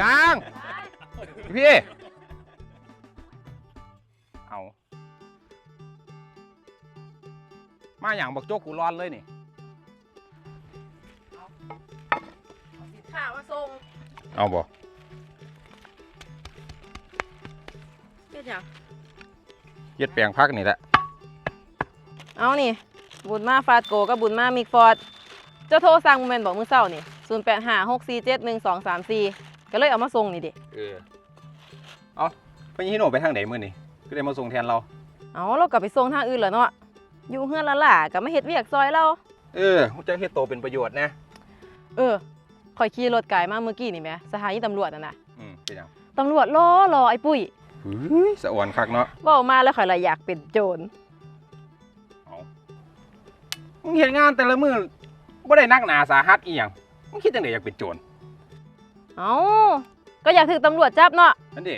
ยังพี่ เอา มาอย่างบักโจ๊กกูร้อนเลยนี่ข่าวมาส่งเอาบ่เป็นหยังเย็ดแปลงพักนี่แหละ เอานี่ บุญมาฟาดโกกับบุญมามิกฟอร์ด เจ้าโทรสั่งโมเมนบอกมือเศร้านี่0 8 5 6 4 7 1 2 3 4ก็เลยเอามาส่งนี่ดิเออเอาไปยี่โนไปทางไหนมื้อนี่ก็ได้มาส่งแทนเรา เอาเรากลับไปส่งทางอื่นแล้วเนาะอยู่เฮือนละล่ะก็มาเฮ็ดเวียกซอยเราเออจะเฮ็ดโตเป็นประโยชน์นะ เออข่อยขี่รถไกลมาเมื่อกี้นี่แหมสถานีตำรวจน่ะนะอืมเป็นหยังตำรวจรอรอไอ้ปุ้ยเฮ้ยสะอ่อนคักเนาะเว้ามาแล้วข่อยเลยอยากเป็นโจร มึงเห็นงานแต่ละมือ บ่ได้นักหนาสาหัสอีหยังมึงคิดจังไดอยากเป็นโจรเอาก็อยากถึกตำรวจจับเนาะนั่นดิ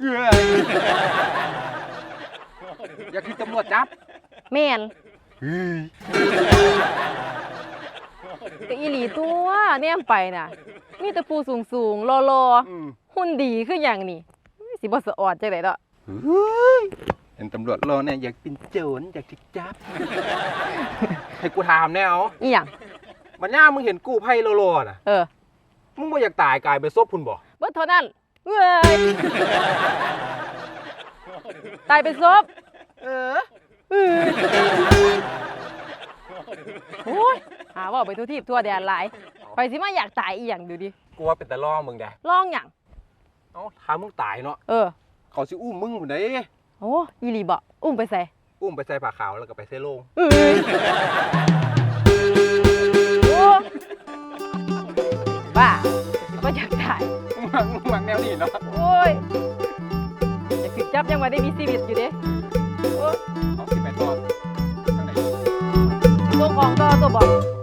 เอ้ยอยากถูกตำรวจจับแม่นเฮ้ยก็อีหลีตัวแนมไปน่ะ มีแต่ผู้สูงสูงๆรออืมๆหุ่นดีคืออย่างนี่สิบ่สะออดจังได๋เนาะเฮ้ยเห็นตำรวจรอเนี่ยอยากเป็นโจรอยากถูกจับ ให้กูถามแน่เอาอีหยัง มันย่ามึงเห็นกู้ภัยโลๆน่ะ เออมึงบ่อยากตายกลายเป็นศพพุ่นบ่เบิดเท่านั้นเว้ยตายเป็นศพเออเอ้ยโอ้ยหาเว่าไปทั่วทิพย์ทั่วแดนหลายไปสิมาอยากตายอีหยังดูดิกูว่าเป็นแต่ล่อมึงได้ร้องหยังเอ้าถามมึงตายเนาะเออเขาสิอุ้มมึงพุ่นเด้โอ้อีหลีบ่อุ้มไปใส่อุ้มไปใส่ผ้าขาวแล้วก็ไปใส่โลง เอ้ย บ้าสิบ่อยากตายมังมังแนวนี้เนาะโอ้ยอยากถึกจับยังมาได้มีชีวิตอยู่เด้โอ้ยเอาสิไปต่อทางไหนตัวของก็ตัวบอกโ